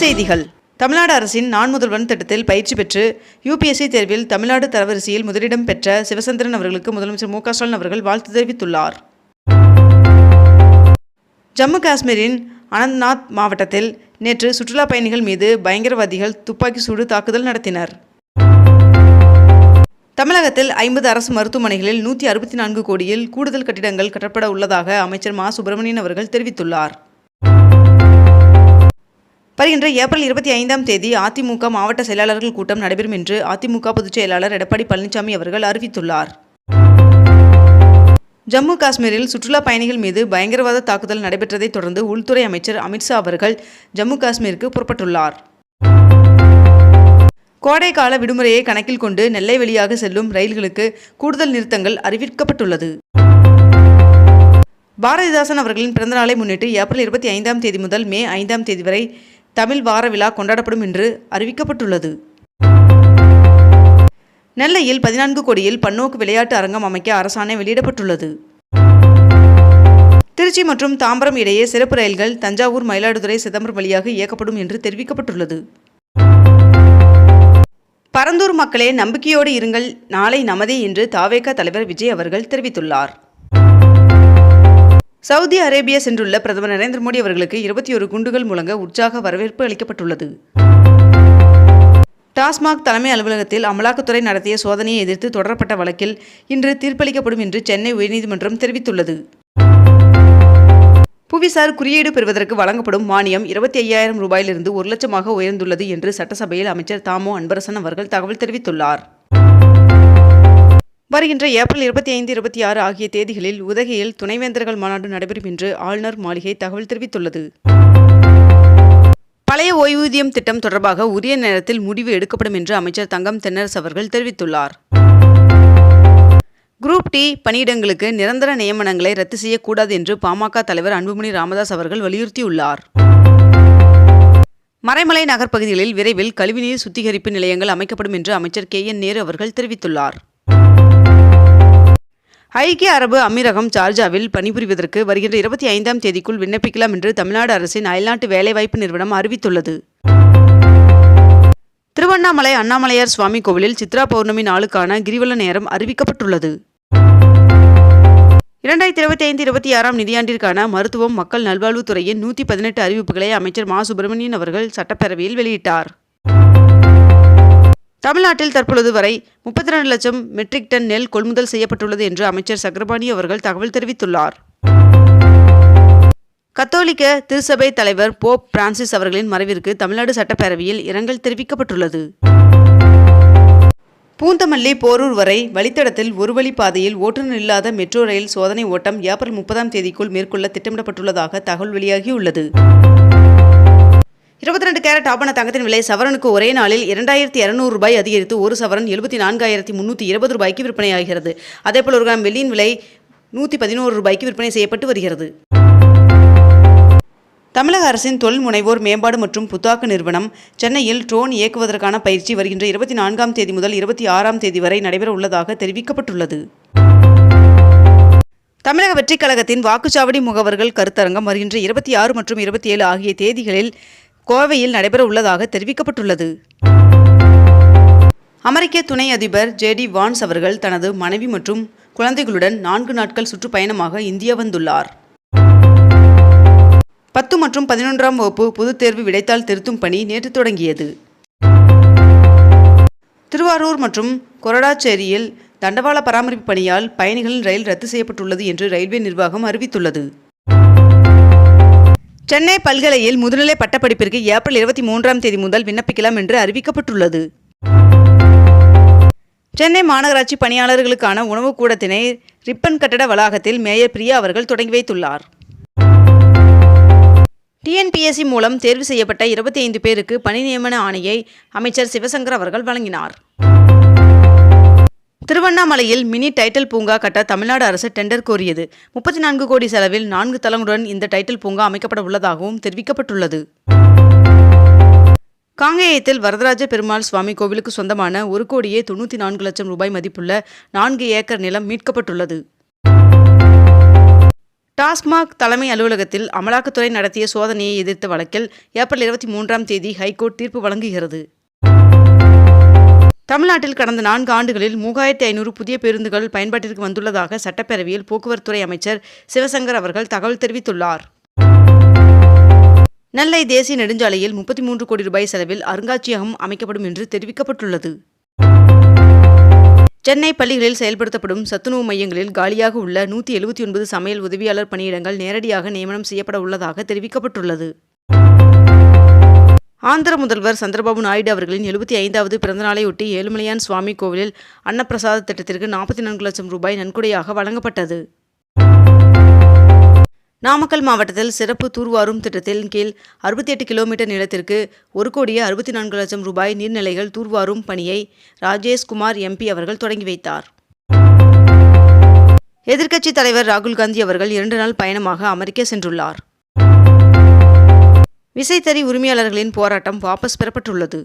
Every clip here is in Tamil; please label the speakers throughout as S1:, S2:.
S1: செய்திகள். தமிழ்நாடு அரசின் நான் முதல்வன் திட்டத்தில் பயிற்சி பெற்று யுபிஎஸ்சி தேர்வில் தமிழ்நாடு தரவரிசையில் முதலிடம் பெற்ற சிவசந்திரன் அவர்களுக்கு முதலமைச்சர் மு ஸ்டாலின் அவர்கள் வாழ்த்து தெரிவித்துள்ளார். ஜம்மு காஷ்மீரின் அனந்த்நாத் மாவட்டத்தில் நேற்று சுற்றுலா பயணிகள் மீது பயங்கரவாதிகள் துப்பாக்கி சூடு தாக்குதல் நடத்தினர். தமிழகத்தில் ஐம்பது அரசு மருத்துவமனைகளில் நூற்றி அறுபத்தி நான்கு கோடியில் கூடுதல் கட்டிடங்கள் கட்டப்பட உள்ளதாக அமைச்சர் மா. சுப்பிரமணியன் அவர்கள் தெரிவித்துள்ளார். வருகின்ற ஏப்ரல் இருபத்தி ஐந்தாம் தேதி அதிமுக மாவட்ட செயலாளர்கள் கூட்டம் நடைபெறும் என்று அதிமுக பொதுச் செயலாளர் எடப்பாடி பழனிசாமி அவர்கள் அறிவித்துள்ளார். ஜம்மு காஷ்மீரில் சுற்றுலா பயணிகள் மீது பயங்கரவாத தாக்குதல் நடைபெற்றதைத் தொடர்ந்து உள்துறை அமைச்சர் அமித்ஷா அவர்கள் ஜம்மு காஷ்மீருக்கு புறப்பட்டுள்ளார். கோடைக்கால விடுமுறையை கணக்கில் கொண்டு நெல்லை வழியாக செல்லும் ரயில்களுக்கு கூடுதல் நிறுத்தங்கள் அறிவிக்கப்பட்டுள்ளது. பாரதிதாசன் அவர்களின் பிறந்தநாளை முன்னிட்டு ஏப்ரல் இருபத்தி ஐந்தாம் தேதி முதல் மே ஐந்தாம் தேதி வரை தமிழ் வார விழா கொண்டாடப்படும் என்று அறிவிக்கப்பட்டுள்ளது. நெல்லையில் பதினான்கு கோடியில் பன்னோக்கு விளையாட்டு அரங்கம் அமைக்க அரசாணை வெளியிடப்பட்டுள்ளது. திருச்சி மற்றும் தாம்பரம் இடையே சிறப்பு ரயில்கள் தஞ்சாவூர் மயிலாடுதுறை சிதம்பரம் வழியாக இயக்கப்படும் என்று தெரிவிக்கப்பட்டுள்ளது. பரந்தூர் மக்களே நம்பிக்கையோடு இருங்கள். நாளை நமதே என்று தாவேக தலைவர் விஜய் அவர்கள் தெரிவித்துள்ளார். சவுதி அரேபியா சென்றுள்ள பிரதமர் நரேந்திர மோடி அவர்களுக்கு இருபத்தி ஒரு குண்டுகள் முழங்க உற்சாக வரவேற்பு அளிக்கப்பட்டுள்ளது. டாஸ்மாக் தலைமை அலுவலகத்தில் அமலாக்கத்துறை நடத்திய சோதனையை எதிர்த்து தொடரப்பட்ட வழக்கில் இன்று தீர்ப்பளிக்கப்படும் என்று சென்னை உயர்நீதிமன்றம் தெரிவித்துள்ளது. புவிசார் குறியீடு பெறுவதற்கு வழங்கப்படும் மானியம் இருபத்தி ஐயாயிரம் ரூபாயிலிருந்து ஒரு லட்சமாக உயர்ந்துள்ளது என்று சட்டசபையில் அமைச்சர் தாமோ அன்பரசன் அவர்கள் தகவல் தெரிவித்துள்ளார். வருகின்ற ஏப்ரல் இருபத்தி ஐந்து இருபத்தி ஆறு ஆகிய தேதிகளில் உதகையில் துணைவேந்தர்கள் மாநாடு நடைபெறும் என்று ஆளுநர் மாளிகை தகவல் தெரிவித்துள்ளது. பழைய ஓய்வூதியம் திட்டம் தொடர்பாக உரிய நேரத்தில் முடிவு எடுக்கப்படும் என்று அமைச்சர் தங்கம் தென்னரசு அவர்கள் தெரிவித்துள்ளார். குரூப் டி பணியிடங்களுக்கு நிரந்தர நியமனங்களை ரத்து செய்யக்கூடாது என்று பாமக தலைவர் அன்புமணி ராமதாஸ் அவர்கள் வலியுறுத்தியுள்ளார். மறைமலை நகர்ப்பகுதிகளில் விரைவில் கழிவுநீர் சுத்திகரிப்பு நிலையங்கள் அமைக்கப்படும் என்று அமைச்சர் கே என் நேரு அவர்கள் தெரிவித்துள்ளார். ஐக்கிய அரபு அமீரகம் சார்ஜாவில் பணிபுரிவதற்கு வருகின்ற இருபத்தி ஐந்தாம் தேதிக்குள் விண்ணப்பிக்கலாம் என்று தமிழ்நாடு அரசின் அயல்நாட்டு வேலைவாய்ப்பு நிறுவனம் அறிவித்துள்ளது. திருவண்ணாமலை அண்ணாமலையார் சுவாமி கோவிலில் சித்ரா பௌர்ணமி நாளுக்கான கிரிவல நேரம் அறிவிக்கப்பட்டுள்ளது. இரண்டாயிரத்தி இருபத்தி ஐந்து இருபத்தி ஆறாம் நிதியாண்டிற்கான மருத்துவம் மக்கள் நல்வாழ்வுத்துறையின் நூற்றி பதினெட்டு அறிவிப்புகளை அமைச்சர் மா. சுப்பிரமணியன் அவர்கள் சட்டப்பேரவையில் வெளியிட்டார். தமிழ்நாட்டில் தற்பொழுது வரை முப்பத்தி ரெண்டு லட்சம் மெட்ரிக் டன் நெல் கொள்முதல் செய்யப்பட்டுள்ளது என்று அமைச்சர் சக்கரபாணி அவர்கள் தகவல் தெரிவித்துள்ளார். கத்தோலிக்க திருச்சபை தலைவர் போப் பிரான்சிஸ் அவர்களின் மறைவிற்கு தமிழ்நாடு சட்டப்பேரவையில் இரங்கல் தெரிவிக்கப்பட்டுள்ளது. பூந்தமல்லி போரூர் வரை வழித்தடத்தில் ஒரு பாதையில் ஓட்டுநர் இல்லாத மெட்ரோ ரயில் சோதனை ஓட்டம் ஏப்ரல் முப்பதாம் தேதிக்குள் மேற்கொள்ள திட்டமிடப்பட்டுள்ளதாக தகவல் வெளியாகியுள்ளது. இருபத்தி ரெண்டு கேரட் ஆபண தங்கத்தின் விலை சவரனுக்கு ஒரே நாளில் இரண்டாயிரத்தி இரநூறு ரூபாய் அதிகரித்து ஒரு சவரன் எழுபத்தி நான்காயிரத்தி முன்னூற்றி இருபது ரூபாய்க்கு விற்பனையாகிறது. அதேபோல் ஒரு கிராம் வெள்ளியின் விலை நூற்றி பதினோரு ரூபாய்க்கு விற்பனை செய்யப்பட்டு வருகிறது. தமிழக அரசின் தொழில் முனைவோர் மேம்பாடு மற்றும் புத்தாக்க நிறுவனம் சென்னையில் ட்ரோன் இயக்குவதற்கான பயிற்சி வருகின்ற இருபத்தி நான்காம் தேதி முதல் இருபத்தி ஆறாம் தேதி வரை நடைபெற உள்ளதாக தெரிவிக்கப்பட்டுள்ளது. தமிழக வெற்றிக் கழகத்தின் வாக்குச்சாவடி முகவர்கள் கருத்தரங்கம் வருகின்ற இருபத்தி ஆறு மற்றும் இருபத்தி ஏழு ஆகிய தேதிகளில் கோவையில் நடைபெற உள்ளதாக தெரிவிக்கப்பட்டுள்ளது. அமெரிக்க துணை அதிபர் ஜேடி வான்ஸ் அவர்கள் தனது மனைவி மற்றும் குழந்தைகளுடன் நான்கு நாட்கள் சுற்றுப்பயணமாக இந்தியா வந்துள்ளார். பத்து மற்றும் பதினொன்றாம் வகுப்பு பொதுத் தேர்வு விடைத்தாள் திருத்தும் பணி நேற்று தொடங்கியது. திருவாரூர் மற்றும் கொரடாச்சேரியில் தண்டவாள பராமரிப்பு பணியால் பயணிகளின் ரயில் ரத்து செய்யப்பட்டுள்ளது என்று ரயில்வே நிர்வாகம் அறிவித்துள்ளது. சென்னை பல்கலையில் முதுநிலை பட்டப்படிப்பிற்கு ஏப்ரல் இருபத்தி மூன்றாம் தேதி முதல் விண்ணப்பிக்கலாம் என்று அறிவிக்கப்பட்டுள்ளது. சென்னை மாநகராட்சி பணியாளர்களுக்கான உணவுக் கூடத்தினை ரிப்பன் கட்டட வளாகத்தில் மேயர் பிரியா அவர்கள் தொடங்கி வைத்துள்ளார். டிஎன்பிஎஸ்சி மூலம் தேர்வு செய்யப்பட்ட இருபத்தி ஐந்து பேருக்கு பணி நியமன ஆணையை அமைச்சர் சிவசங்கர் அவர்கள் வழங்கினார். திருவண்ணாமலையில் மினி டைட்டில் பூங்கா கட்ட தமிழ்நாடு அரசு டெண்டர் கோரியது. முப்பத்தி நான்கு கோடி செலவில் நான்கு தளங்களுடன் இந்த டைட்டில் பூங்கா அமைக்கப்பட உள்ளதாகவும் தெரிவிக்கப்பட்டுள்ளது. காங்கேயத்தில் வரதராஜ பெருமாள் சுவாமி கோவிலுக்கு சொந்தமான ஒரு கோடியே தொண்ணூற்றி நான்கு லட்சம் ரூபாய் மதிப்புள்ள நான்கு ஏக்கர் நிலம் மீட்கப்பட்டுள்ளது. டாஸ்மாக் தலைமை அலுவலகத்தில் அமலாக்கத்துறை நடத்திய சோதனையை எதிர்த்த வழக்கில் ஏப்ரல் இருபத்தி மூன்றாம் தேதி ஹைகோர்ட் தீர்ப்பு வழங்குகிறது. தமிழ்நாட்டில் கடந்த நான்கு ஆண்டுகளில் மூவாயிரத்தி ஐநூறு புதிய பேருந்துகள் பயன்பாட்டிற்கு வந்துள்ளதாக சட்டப்பேரவையில் போக்குவரத்துறை அமைச்சர் சிவசங்கர் அவர்கள் தகவல் தெரிவித்துள்ளார். நெல்லை தேசிய நெடுஞ்சாலையில் முப்பத்தி மூன்று கோடி ரூபாய் செலவில் அருங்காட்சியகம் அமைக்கப்படும் என்று தெரிவிக்கப்பட்டுள்ளது. சென்னை பள்ளிகளில் செயல்படுத்தப்படும் சத்துணவு மையங்களில் காலியாக உள்ள நூற்றி எழுபத்தி ஒன்பது சமையல் உதவியாளர் பணியிடங்கள் நேரடியாக நியமனம் செய்யப்பட உள்ளதாக தெரிவிக்கப்பட்டுள்ளது. ஆந்திர முதல்வர் சந்திரபாபு நாயுடு அவர்களின் எழுபத்தி ஐந்தாவது பிறந்தநாளையொட்டி ஏழுமலையான் சுவாமி கோவிலில் அன்னப்பிரசாத திட்டத்திற்கு நாற்பத்தி நான்கு லட்சம் ரூபாய் நன்கொடையாக வழங்கப்பட்டது. நாமக்கல் மாவட்டத்தில் சிறப்பு தூர்வாரும் திட்டத்தின் கீழ் அறுபத்தி எட்டு கிலோமீட்டர் நிலத்திற்கு ஒரு கோடியே அறுபத்தி நான்கு லட்சம் ரூபாய் நீர்நிலைகள் தூர்வாரும் பணியை ராஜேஷ்குமார் எம்பி அவர்கள் தொடங்கி வைத்தார். எதிர்க்கட்சித் தலைவர் ராகுல் காந்தி அவர்கள் இரண்டு நாள் பயணமாக அமெரிக்கா சென்றுள்ளார். விசைத்தறி உரிமையாளர்களின் போராட்டம் வாபஸ் பெறப்பட்டுள்ளது.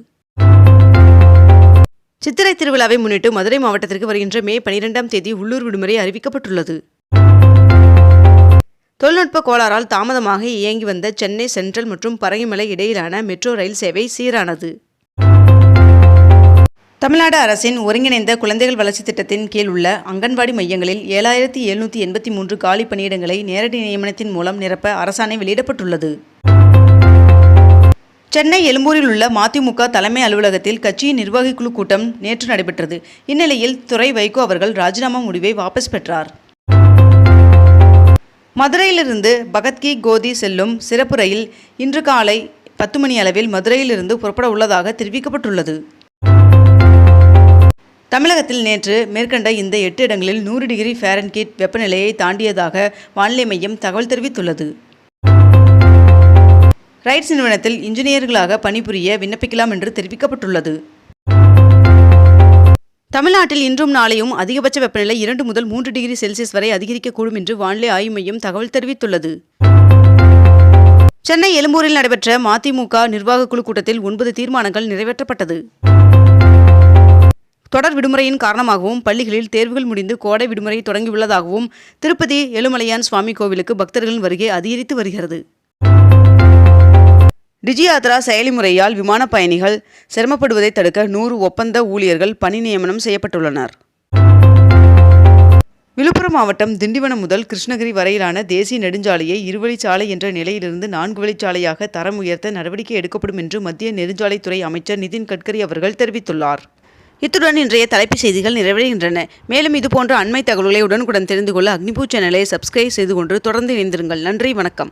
S1: சித்திரை திருவிழாவை முன்னிட்டு மதுரை மாவட்டத்திற்கு வருகின்ற மே பனிரெண்டாம் தேதி உள்ளூர் விடுமுறை அறிவிக்கப்பட்டுள்ளது. தொழில்நுட்ப கோளாறால் தாமதமாக இயங்கி வந்த சென்னை சென்ட்ரல் மற்றும் பரங்கிமலை இடையிலான மெட்ரோ ரயில் சேவை சீரானது. தமிழ்நாடு அரசின் ஒருங்கிணைந்த குழந்தைகள் வளர்ச்சி திட்டத்தின் கீழ் உள்ள அங்கன்வாடி மையங்களில் ஏழாயிரத்தி எழுநூற்றி எண்பத்தி மூன்று காலி பணியிடங்களை நேரடி நியமனத்தின் மூலம் நிரப்ப அரசாணை வெளியிடப்பட்டுள்ளது. சென்னை எழும்பூரில் உள்ள மதிமுக தலைமை அலுவலகத்தில் கட்சியின் நிர்வாகிக்குழு கூட்டம் நேற்று நடைபெற்றது. இந்நிலையில் துறை வைகோ அவர்கள் ராஜினாமா முடிவை வாபஸ் பெற்றார். மதுரையிலிருந்து பகத்கி கோதி செல்லும் சிறப்பு ரயில் இன்று காலை பத்து மணி அளவில் மதுரையிலிருந்து புறப்பட உள்ளதாக தெரிவிக்கப்பட்டுள்ளது. தமிழகத்தில் நேற்று மேற்கண்ட இந்த எட்டு இடங்களில் நூறு டிகிரி ஃபாரன்கீட் வெப்பநிலையை தாண்டியதாக வானிலை மையம் தகவல் தெரிவித்துள்ளது. ரைட்ஸ் நிறுவனத்தில் இன்ஜினியர்களாக பணிபுரிய விண்ணப்பிக்கலாம் என்று தெரிவிக்கப்பட்டுள்ளது. தமிழ்நாட்டில் இன்றும் நாளையும் அதிகபட்ச வெப்பநிலை இரண்டு முதல் மூன்று டிகிரி செல்சியஸ் வரை அதிகரிக்கக்கூடும் என்று வானிலை ஆய்வு மையம் தகவல் தெரிவித்துள்ளது. சென்னை எழும்பூரில் நடைபெற்ற மதிமுக நிர்வாகக் குழு கூட்டத்தில் ஒன்பது தீர்மானங்கள் நிறைவேற்றப்பட்டது. தொடர் விடுமுறையின் காரணமாகவும் பள்ளிகளில் தேர்வுகள் முடிந்து கோடை விடுமுறை தொடங்கியுள்ளதாகவும் திருப்பதி எழுமலையான் சுவாமி கோவிலுக்கு பக்தர்களின் வருகை அதிகரித்து வருகிறது. டிஜியாத்ரா செயலிமுறையால் விமான பயணிகள் சிரமப்படுவதை தடுக்க நூறு ஒப்பந்த ஊழியர்கள் பணி நியமனம் செய்யப்பட்டுள்ளனர். விழுப்புரம் மாவட்டம் திண்டிவனம் முதல் கிருஷ்ணகிரி வரையிலான தேசிய நெடுஞ்சாலையை இருவழிச்சாலை என்ற நிலையிலிருந்து நான்கு வழிச்சாலையாக தரம் உயர்த்த நடவடிக்கை எடுக்கப்படும் என்று மத்திய நெடுஞ்சாலைத்துறை அமைச்சர் நிதின் கட்கரி அவர்கள் தெரிவித்துள்ளார். இத்துடன் இன்றைய தலைப்புச் செய்திகள் நிறைவடைகின்றன. மேலும் இதுபோன்ற அண்மை தகவல்களை உடனுக்குடன் தெரிந்து கொள்ள அக்னிபூ சேனலை சப்ஸ்கிரைப் செய்து கொண்டு தொடர்ந்து இணைந்திருங்கள். நன்றி வணக்கம்.